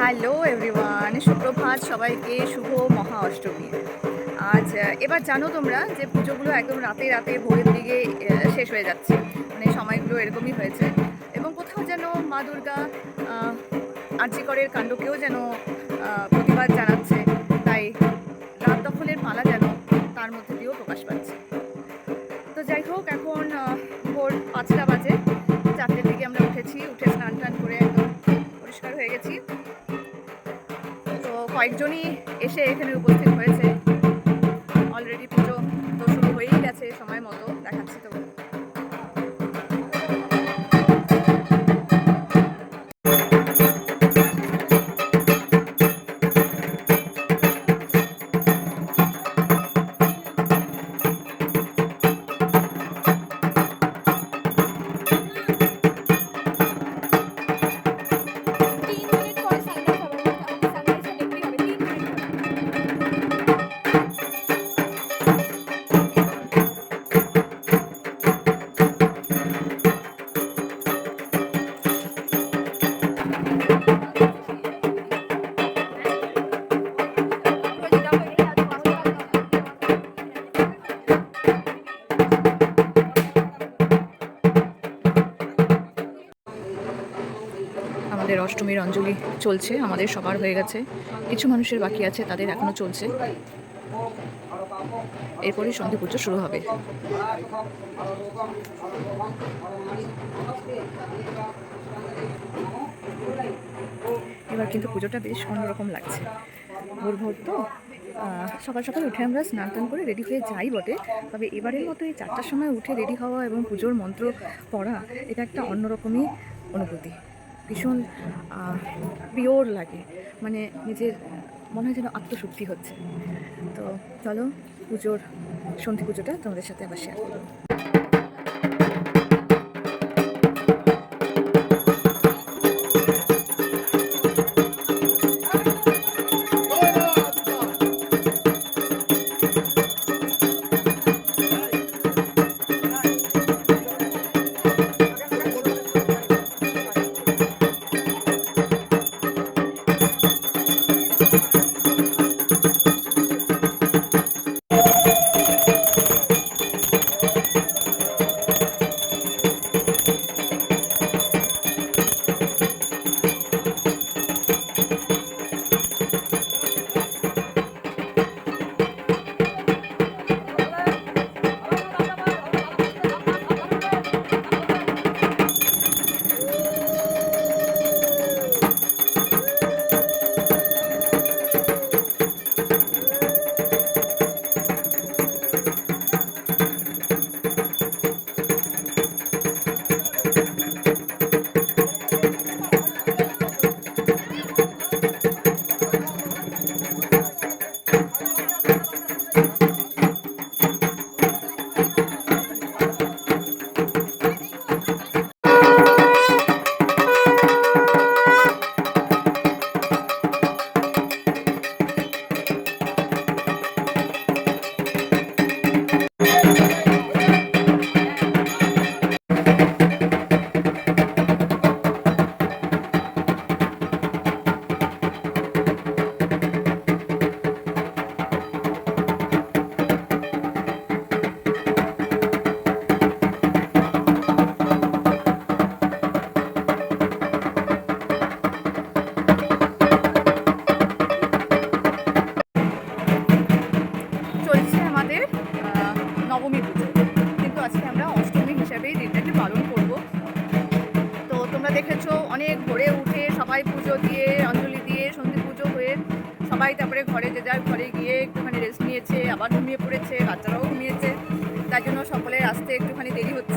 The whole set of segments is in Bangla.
হ্যালো এভরিওয়ান সুপ্রভাত, সবাইকে শুভ মহা অষ্টমী। আজ এবার জানো তোমরা যে পুজোগুলো একদম রাতে রাতে ভোরের দিকে শেষ হয়ে যাচ্ছে। মানে সময়গুলো এরকমই হয়েছে। এবং কোথাও যেন মা দুর্গা আর্যিকরের কাণ্ডকেও যেন প্রতিবাদ জানাচ্ছে। তাই রাত দখলের পালা যেন তার মধ্যে দিয়েও প্রকাশ পাচ্ছে। কয়েকজনই এসে এখানে উপস্থিত হয়েছে। অলরেডি পুজো তো শুরু হয়েই গেছে সময় মতো দেখাচ্ছি অষ্টমীর অঞ্জলি চলছে, আমাদের সবার হয়ে গেছে। কিছু মানুষের বাকি আছে, তাদের এখনও চলছে। এরপরই সন্ধে পুজো শুরু হবে। এবার কিন্তু পুজোটা বেশ অন্যরকম লাগছে। ভোর ভোর তো সকাল সকাল উঠে আমরা স্নান টান করে রেডি হয়ে যাই বটে। তবে এবারের মতো এই চারটার সময় উঠে রেডি হওয়া এবং পুজোর মন্ত্র পড়া, এটা একটা অন্যরকমই অনুভূতি। ভীষণ পিওর লাগে। মানে নিজের মনে হয় যেন আত্মশুদ্ধি হচ্ছে। তো চলো পুজোর সন্ধি পুজোটা তোমাদের সাথে আবার শেয়ার করব। সবাই পুজো দিয়ে, অঞ্জলি দিয়ে, সন্ধি পুজো হয়ে সবাই তারপরে ঘরে যে যার ঘরে গিয়ে একটুখানি রেস্ট নিয়েছে, আবার ঘুমিয়ে পড়েছে, বাচ্চারাও ঘুমিয়েছে। তার জন্য সকলের আসতে একটুখানি দেরি হচ্ছে।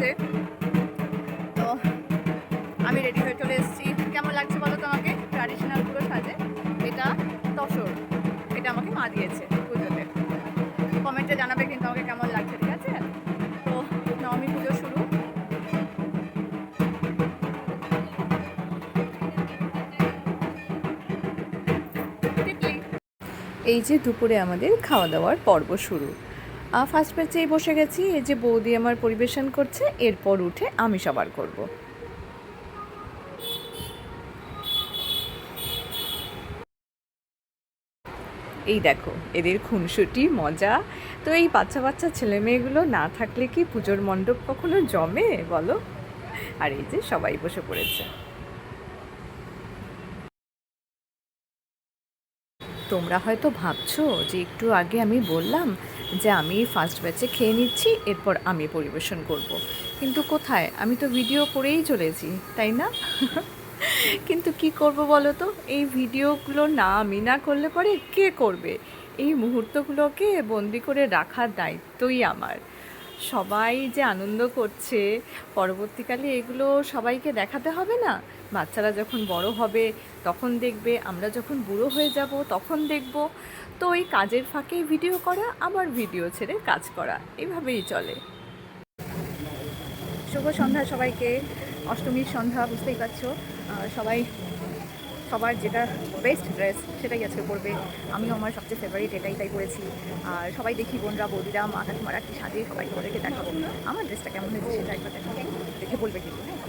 এই যে দুপুরে আমাদের খাওয়া দাওয়ার পর্ব শুরু। ফার্স্ট ব্যাচেই বসে গেছি, এই যে বৌদি আমার পরিবেশন করছে, এরপর উঠে আমি সবার করব। এই দেখো, এদের খুনসুটি, মজা। তো এই বাচ্চা বাচ্চা ছেলে মেয়েগুলো না থাকলে কি পুজোর মণ্ডপ কখনো জমে বলো? আর এই যে সবাই বসে পড়েছে। তোমরা হয়তো ভাবছ যে একটু আগে আমি বললাম যে আমি ফার্স্ট ব্যাচে খেয়ে নিচ্ছি, এরপর আমি পরিবেশন করব। কিন্তু কোথায়? আমি তো ভিডিও করেই চলেছি, তাই না? কিন্তু কি করব বলো তো? এই ভিডিওগুলো না আমি না করলে পরে কে করবে? এই মুহূর্তগুলোকে বন্দি করে রাখার দায়িত্বই আমার। সবাই যে আনন্দ করছে, পরবর্তীকালে এগুলো সবাইকে দেখাতে হবে না? বাচ্চারা যখন বড় হবে, তখন দেখবে আমরা যখন বুড়ো হয়ে যাব, তখন দেখব। তো ওই কাজের ফাঁকেই ভিডিও করা, আবার ভিডিও ছেড়ে কাজ করা, এভাবেই চলে। শুভ সন্ধ্যা সবাইকে। অষ্টমীর সন্ধ্যা, বুঝতেই পারছ। সবাই, সবার যেটা বেস্ট ড্রেস সেটাই আজকে পরবে। আমিও আমার সবচেয়ে ফেভারিট এটাই তাই পরেছি। আর সবাই দেখি, বোনরা, বৌদিরা, মা কাকিমারা কি সাজে সবাই তোমাদেরকে দেখাবো। আমার ড্রেসটা কেমন হয়েছে সেটা একবার দেখাবো দেখে বলবে কিন্তু হ্যাঁ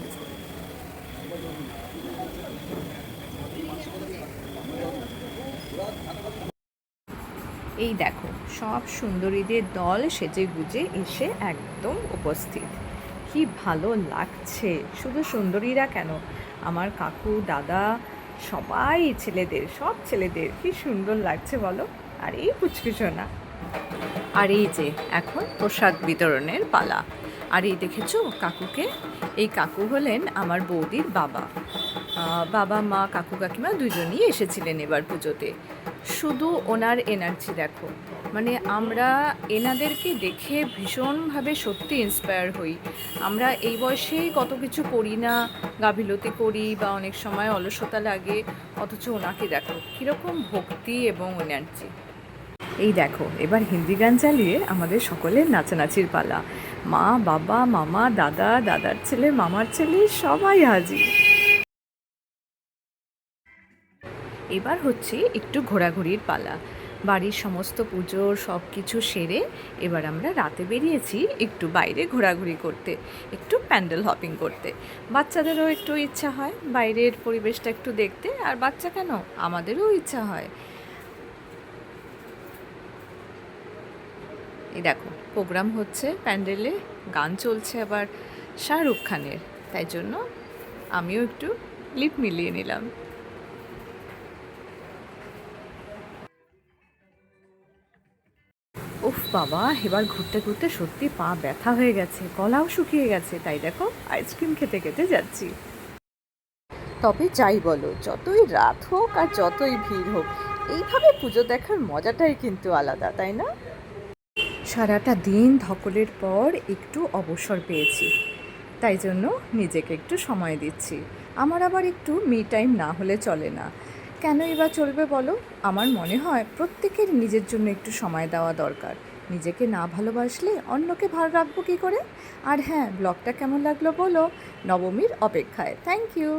এই দেখো, সব সুন্দরীদের দল সেজে গুজে এসে একদম উপস্থিত। কি ভালো লাগছে। শুধু সুন্দরীরা কেন? আমার কাকু, দাদা, সবাই ছেলেদের, সব ছেলেদের, কি সুন্দর লাগছে বলো? আর এই পুচকুচোনা আর এই যে, এখন প্রসাদ বিতরণের পালা। আর এই দেখেছ কাকুকে? এই কাকু হলেন আমার বৌদির বাবা। বাবা, মা, কাকু, কাকিমা দুজনই এসেছিলেন এবার পুজোতে। শুধু ওনার এনার্জি দেখো। মানে আমরা এনাদেরকে দেখে ভীষণভাবে সত্যি ইন্সপায়ার হই। আমরা এই বয়সেই কত কিছু করি না, গাফিলতি করি বা অনেক সময় অলসতা লাগে, অথচ ওনাকে দেখো, কীরকম ভক্তি এবং এনার্জি এই দেখো, এবার হিন্দি গান চালিয়ে আমাদের সকলের নাচানাচির পালা। মা, বাবা, মামা, দাদা, দাদার ছেলে, মামার ছেলে, সবাই হাজির। এবার হচ্ছে একটু ঘোরাঘুরির পালা। বাড়ির সমস্ত পুজোর সব কিছু সেরে এবার আমরা রাতে বেরিয়েছি একটু বাইরে ঘোরাঘুরি করতে, একটু প্যান্ডেল হপিং করতে। বাচ্চাদেরও একটু ইচ্ছা হয়, বাইরের পরিবেশটা একটু দেখতে, আর বাচ্চা কেন? আমাদেরও ইচ্ছা হয়। এই দেখো, প্রোগ্রাম হচ্ছে প্যান্ডেলে, গান চলছে আবার শাহরুখ খানের। তাই জন্য আমিও একটু লিপ মিলিয়ে নিলাম। বাবা, এবার ঘুরতে ঘুরতে সত্যি পা ব্যথা হয়ে গেছে, গলাও শুকিয়ে গেছে, তাই দেখো আইসক্রিম খেতে খেতে যাচ্ছি। তবে যাই বলো, যতই রাত হোক আর যতই ভিড় হোক, এইভাবে পুজো দেখার মজাটাই কিন্তু আলাদা, তাই না? সারাটা দিন ধকলের পর একটু অবসর পেয়েছি, তাই জন্য নিজেকে একটু সময় দিচ্ছি। আমার আবার একটু মি টাইম না হলে চলে না। কেনই বা চলবে বলো? আমার মনে হয় প্রত্যেকের নিজের জন্য একটু সময় দেওয়া দরকার। নিজেকে না ভালোবাসলে অন্যকে ভালো রাখব কী করে? আর হ্যাঁ ব্লগটা কেমন লাগল বলো নবমীর অপেক্ষায়। Thank you